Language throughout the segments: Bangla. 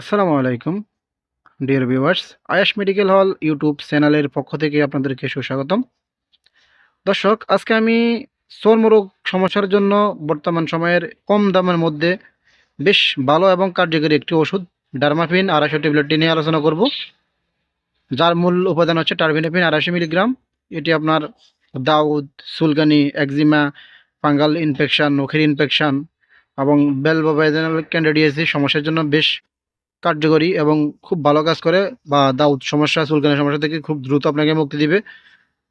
আসসালামু আলাইকুম, dear viewers. Ayas medical hall YouTube চ্যানেলের পক্ষ থেকে আপনাদেরকে সুস্বাগতম। দর্শক, আজকে আমি চর্মরোগ সমস্যার জন্য বর্তমান সময়ের কম দামের মধ্যে বেশ ভালো এবং কার্যকরী একটি ওষুধ, ডারমাফিন আড়াইশো ট্যাবলেটটি নিয়ে আলোচনা করব। যার মূল উপাদান হচ্ছে টার্ভিনাফিন আড়াইশো মিলিগ্রাম। এটি আপনার দাউদ সুলকানি একজিমা, ফাঙ্গাল ইনফেকশান, নখের ইনফেকশান এবং বেলবাইজেনাল ক্যান্ডিডিয়াসি সমস্যার জন্য বেশ কার্যকরী এবং খুব ভালো কাজ করে বা দাউদ সমস্যা চুলকানের সমস্যা থেকে খুব দ্রুত আপনাকে মুক্তি দিবে।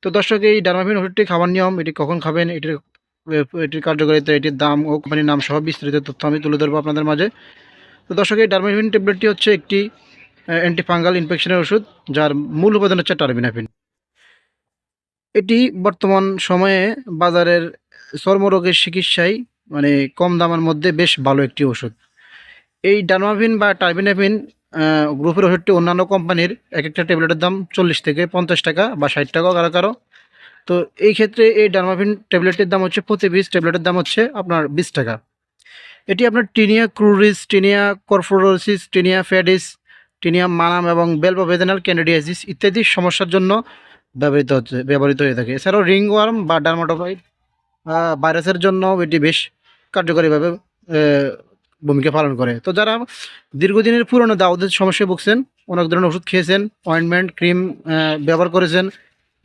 তো দর্শক, এই ডারমাফিন ওষুধটি খাবার নিয়ম, এটি কখন খাবেন, এটির এটির কার্যকারিতা, এটির দাম ও কোম্পানির নাম সহ বিস্তারিত তথ্য আমি তুলে ধরবো আপনাদের মাঝে। তো দর্শক, এই ডারমাফিন ট্যাবলেটটি হচ্ছে একটি অ্যান্টিফাঙ্গাল ইনফেকশনের ওষুধ, যার মূল উপাদান হচ্ছে টার্বিনাফিন। এটি বর্তমান সময়ে বাজারের চর্মরোগের চিকিৎসায় মানে কম দামের মধ্যে বেশ ভালো একটি ওষুধ। এই ডারমাফিন বা টার্বিনাফিন গ্রুপের ওষুধটি অন্যান্য কোম্পানির এক একটা ট্যাবলেটের দাম চল্লিশ থেকে পঞ্চাশ টাকা বা ষাট টাকাও কারও কারও। তো এই ক্ষেত্রে এই ডারমাফিন ট্যাবলেটের দাম হচ্ছে প্রতি পিস ট্যাবলেটের দাম হচ্ছে আপনার বিশ টাকা। এটি আপনার tinea cruris, tinea corporis, tinea pedis, tinea manuum এবং বেলবোভেদেনাল ক্যান্ডিডিয়াসিস ইত্যাদি সমস্যার জন্য ব্যবহৃত হচ্ছে, ব্যবহৃত হয়ে থাকে। এছাড়াও রিংওয়ার্ম বা ডার্মাটোফাইট ভাইরাসের জন্য এটি বেশ কার্যকরীভাবে ভূমিকা পালন করে। তো যারা দীর্ঘদিনের পুরনো দাউদের সমস্যায় ভুগছেন, অনেক ধরনের ওষুধ খেয়েছেন অয়েন্টমেন্ট ক্রিম ব্যবহার করেছেন,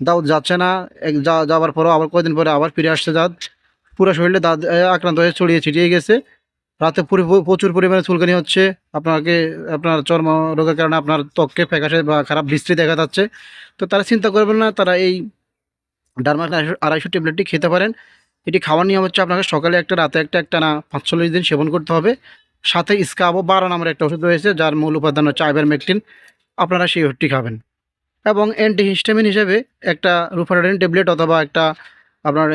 দাউদ যাচ্ছে না যাওয়ার পরও আবার কয়েকদিন পরে আবার ফিরে আসছে দাঁত পুরো শরীরে দাঁত আক্রান্ত হয়ে ছড়িয়ে ছিটিয়ে গেছে। রাতে পুরো প্রচুর পরিমাণে চুলকানি হচ্ছে। আপনাকে, আপনার চর্ম রোগের কারণে আপনার ত্বককে ফ্যাকাশে বা খারাপ বৃষ্টি দেখা যাচ্ছে। তো তারা চিন্তা করবেন না, তারা এই ডারমাস আড়াইশো ট্যাবলেটটি খেতে পারেন। এটি খাওয়ার নিয়ম হচ্ছে আপনাকে সকালে একটা, রাতে একটা একটা না, পাঁচচল্লিশ দিন সেবন করতে হবে। সাথে স্কাবো বারো নামের একটা ওষুধ রয়েছে, যার মূল উপাদান হচ্ছে আইবারমেকটিন আপনারা সেই ওষুধটি খাবেন। এবং অ্যান্টিহিস্টামিন হিসেবে একটা রুফারেডিন ট্যাবলেট অথবা একটা আপনার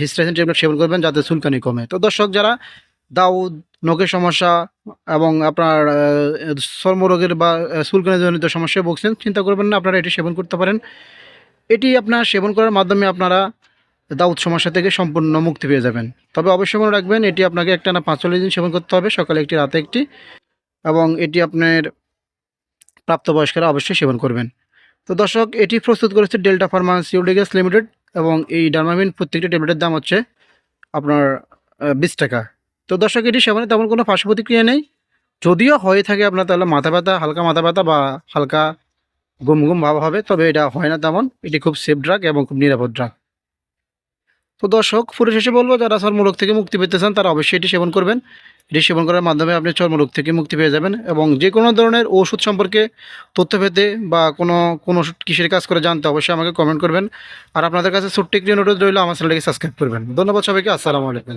হিস্টাসিন ট্যাবলেট সেবন করবেন, যাতে চুলকানি কমে। তো দর্শক যারা দাউদ, নখের সমস্যা এবং আপনার চর্মরোগের বা চুলকানিজনিত সমস্যায় ভুগছেন, চিন্তা করবেন না, আপনারা এটি সেবন করতে পারেন। এটি আপনার সেবন করার মাধ্যমে আপনারা দাউদ সমস্যা থেকে সম্পূর্ণ মুক্তি পেয়ে যাবেন। তবে অবশ্যই মনে রাখবেন, এটি আপনাকে একটা না পাঁচচল্লিশ দিন সেবন করতে হবে, সকালে একটি, রাতে একটি, এবং এটি আপনার প্রাপ্তবয়স্করা অবশ্যই সেবন করবেন। তো দর্শক, এটি প্রস্তুত করেছে ডেল্টা ফার্মাসিউটিক্যালস লিমিটেড, এবং এই ডার্মামিন প্রত্যেকটি ট্যাবলেটের দাম হচ্ছে আপনার বিশ টাকা। তো দর্শক, এটি সেবনে তেমন কোনো পার্শ্ব প্রতিক্রিয়া নেই। যদিও হয়ে থাকে আপনার তাহলে মাথা ব্যথা, হালকা মাথা ব্যথা বা হালকা গুম গুম ভাব হবে, তবে এটা হয় না তেমন। এটি খুব সেফ ড্রাগ এবং খুব নিরাপদ ড্রাগ তো দর্শক পুরো শেষে বলব, যারা চর্মরোগ থেকে মুক্তি পেতে চান, তারা অবশ্যই এটি সেবন করবেন। এটি সেবন করার মাধ্যমে আপনি চর্মরোগ থেকে মুক্তি পেয়ে যাবেন এবং যে কোনো ধরনের ওষুধ সম্পর্কে তথ্য পেতে বা কোনো, কোন ওষুধ কিসের কাজ করে জানতে অবশ্যই আমাকে কমেন্ট করবেন। আর আপনাদের কাছে ছোট্ট একটি অনুরোধ রইল, আমার চ্যানেলটাকে সাবস্ক্রাইব করবেন। ধন্যবাদ সবাইকে, আসসালামু আলাইকুম।